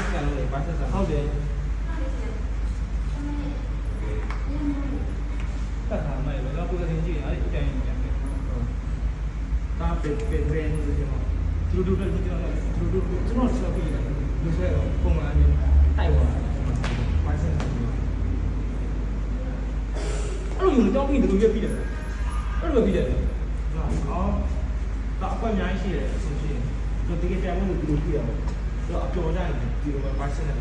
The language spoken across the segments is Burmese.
ဆက်ဆံလို့ဘာဆက်ဆံဟုတ်တယ်တက်တာမဲ့ပဲတော့ကိုယ်ကကြည့်ရတယ်အတိုင်းပြန်တယ်ဒါပေပေရင်းလို့ပြောသူတို့တို့တို့သူတို့တို့ကျွန်တော်ဆက်ပြီးတယ်လူဆွဲတော့ပုံမှန်အနေတိုက်သွားဘာဆက်ဆံလို့အဲ့လိုမျိုးတောင်းပြီးတို့ရွက်ပြီးတယ်အဲ့လိုပြီးတယ်ဟာအော်ဒါအကွက်အများကြီးရှိတယ်ဆိုရှင်တို့တကယ်ပြန်လို့ဒီလိုပြရအောင်တော့အပျော်ကြရင် ဒီလိုပဲဘာဆက်တယ်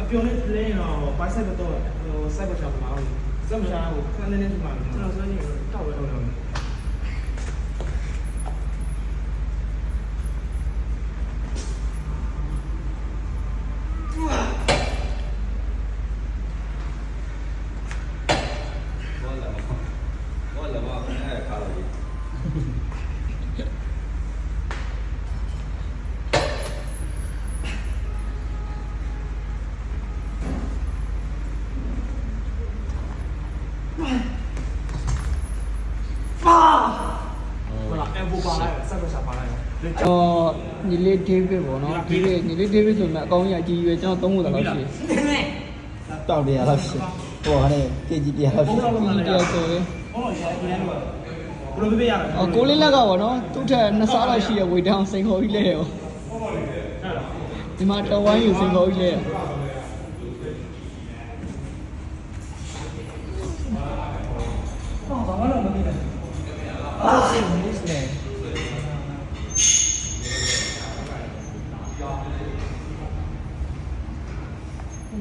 အပျော်နဲ့ play တော့ဘာဆက်တော့ဟိုဆက်ပါချာမအောင်ဆက်မချာဟိုခဏနေနေမှကျွန်တော်ဆိုရင်တောက်ရတော့ဘောလာဘောလာမအဲ့ခါလို့ ဟုတ်လားအဘူပါလိုက်ဆက်ပါချာပါလို က်လက်ကျွန်တော်ညီလေးဒေးဗစ်ပေါ့နော်ဒီနေ့ညီလေးဒေးဗစ်ဆိုမှအကောင်းကြီးအကြီးရွယ်ကျွန်တော်သုံးဖို့တော့ရှိတယ်တောက်တရားလောက်ရှိဟိုဟာနဲ့ KG တရားလောက်ရှိဒီတရားဆိုရင်ဟောရပြန်လို့ဘယ်လိုပြရလဲအော်ကိုလေးလက်ကပေါ့နော်သူ့ထက်နှစ်စားလောက်ရှိတဲ့ဝေတောင်စိန်ခေါ်ကြီးလဲရောဒီမှာတော်ဝိုင်းယူစိန်ခေါ်ကြီးလဲရ ဟောဘာမှတော့မသိတယ် အားစိတ်မစ်နေ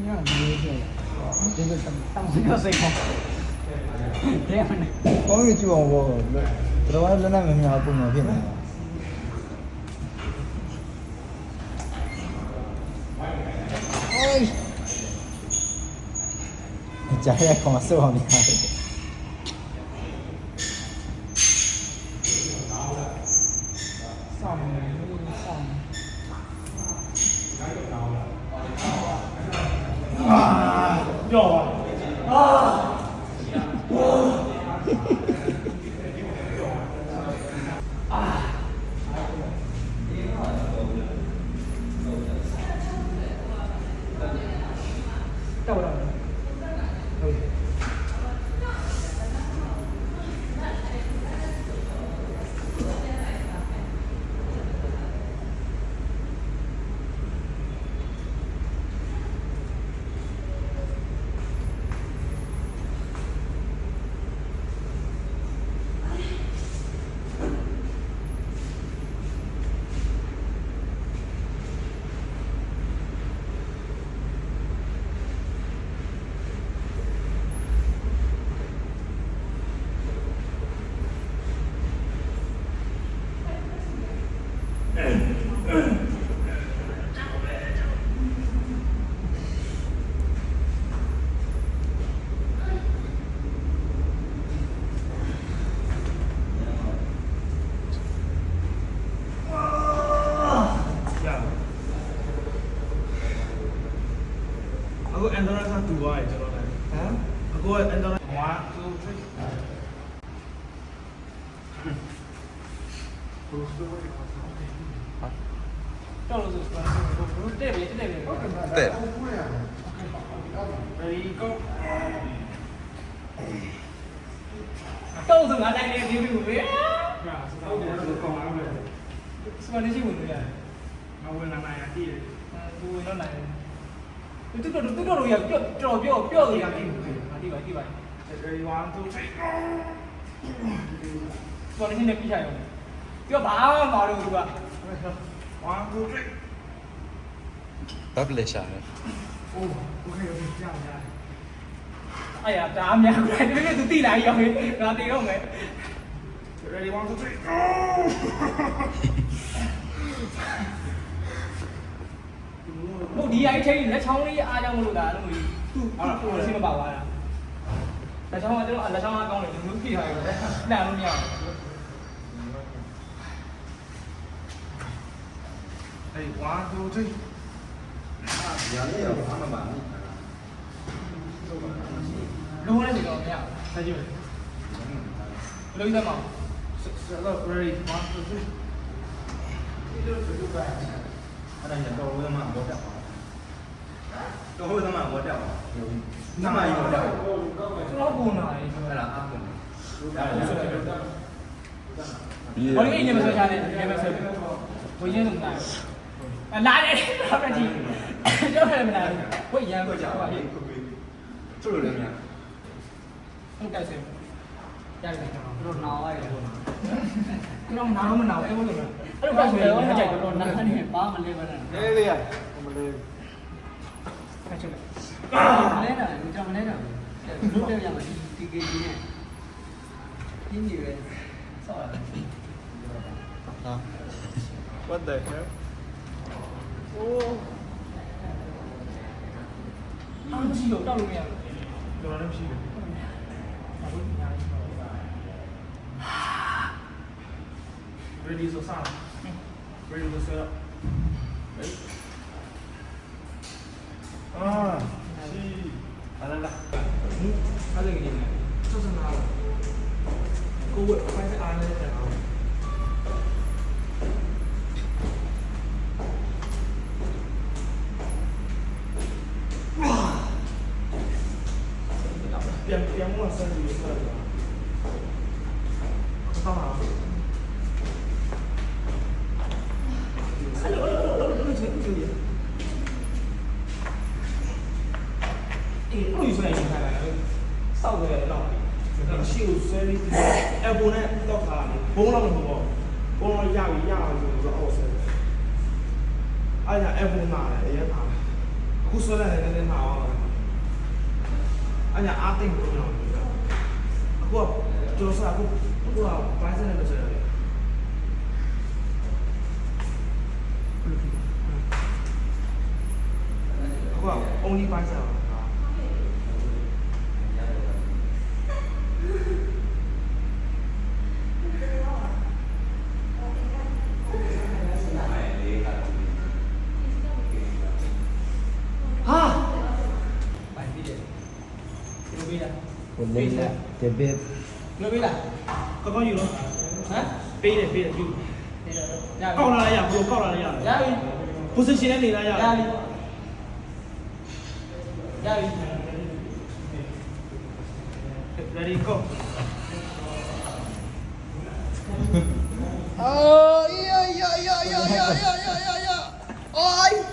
ညနေကျ ဒီလိုတောင်းတောင်းစိတ်ခေါ်တယ်မနဲ့ကောင်းကြီးကြည့်အောင်ဘောတော်တော်လည်းလည်းမများပုံမှန်ဖြစ်နေတာအိုးကြာရကောင်စောအောင်နေရတ သွားတယ်ကျွန်တော်လည်းဟမ်အခုအန်ဒရာ1 2 3တော်လို့ဆိုစပါတော့တဲ့ပဲတဲ့ပဲဟုတ်ကဲ့ တဲ့ ready go တော့ဆိုငါတိုင်းနေပြီးပြီပဲ ရဟုတ်တယ်လို့ကောင်းအောင်ပဲ စပါနေရှိဝင်ရတယ် ငါဝင်လာနိုင်ရတည်တယ် သူဝင်တော့နိုင်တယ် သူတို့သူတို့ရောပြောတော်ပြောပြောရရတယ်ဟာဒီပါဒီပါ ready 1 2 3 စပါနေရှိနေပြချင်အောင်ပြောဘာမှမလုပ်ဘူးက 1 2 3 ဘတ်လေရှာတယ် โอ้โอเคโอเคကြာကြာ အဲ့ရဒါများတယ်ဒီနေ့သူတိလာရောက်ရင်ငါတည်တော့မယ် ready 1 2 3 ဟု 뭐 네 아이템인데 정리 아장 모르다 너 이. 알아. 지금 봐 봐. 나 정말 좀 알아 정말 가운데 좀 웃기 하여. 나 아니야. 에이 와 도저히 아 미안해요 아마 많이 로운에 내가 뭐야 사실 여기다 막 셋업 레이 와 도저히 이럴 줄 알아 အောင်ဆက်တော့ ready 1 2 3အဲ့ဒါတော့ဝေးမှာဘောတက်ပါတော့ဝေးမှာဘောတက်ပါနမကြီးဘောတက်ပါကျွန်တော်ပုံနာရေးအဲ့ဒါအားကုန်ဘာလို့ညမဆွချာလဲညမဆွဝင်းရင်းလုံးနာအလာတယ်တော့ကြည့်ကြောက်တယ်မလားဝိတ်ရမ်းကိုကြောက်ပါလေသူ့လိုလည်းများဟုတ်ကဲ့ဆင် ရတယ်ကျွန်တော်တို့နာလိုက်တယ်ကျွန်တော်နားမနာဘူးအဲ့လိုအဲ့လိုကဆိုရင်ကြိုက်တော့တော့နာနားနေနေပါမလဲပါနဲ့လေးလေးရမလေးခက်ချင်တယ်မလဲတာကြောင်မလဲတာတို့တက်ရမှာဒီကေကြီးနဲ့ပြင်းနေပဲဆောက်ရဟာ what the hell အားမရှိတော့တောက်လို့မရဘူးတော်တော်လေးရှိတယ် Ready to sound. Ready to set up. Đấy. À, chi. À. Cái gì này? Cho xem nào. Nào. ကိုဆွဲပြီးအဘိုနဲ့တော့ခါတယ်ဘုံတော့မဟုတ်ဘူးဘုံတော့ရပြီရအောင်ဆိုတော့အော်ဆဲအဲ့ဒါအဘိုနာတယ်အရင်ပါခုဆွဲတယ်လည်းနည်းနည်းနာအောင်အဲ့ညာအားသိမ့်လို့ရအောင်အခုကကျွန်တော်စားအခုအခုကဘိုင်းစနဲ့ပဲဆက်ရတယ်အခုက only ဘိုင်းစပါ Pilla. Tebe. Nó biết à? Có con gì không? Hả? Pi này, pi này, dù. Cậu là này à? Dù cậu là này à? Dạ đi. Position em này là à? Dạ đi. Dạ đi. Ready, go. Ờ, yo yo yo yo yo yo yo yo yo. Ôi.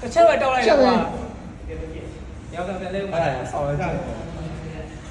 Cái chết rồi đâu này. Chết rồi. Đéo ra lên. Đây, sau đó.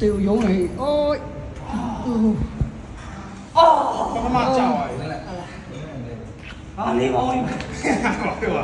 တေကိုရုံးနေโอ้ยပထမကြောက်ရတယ်လေဟာလေးပါဦး ဟုတ်ပါ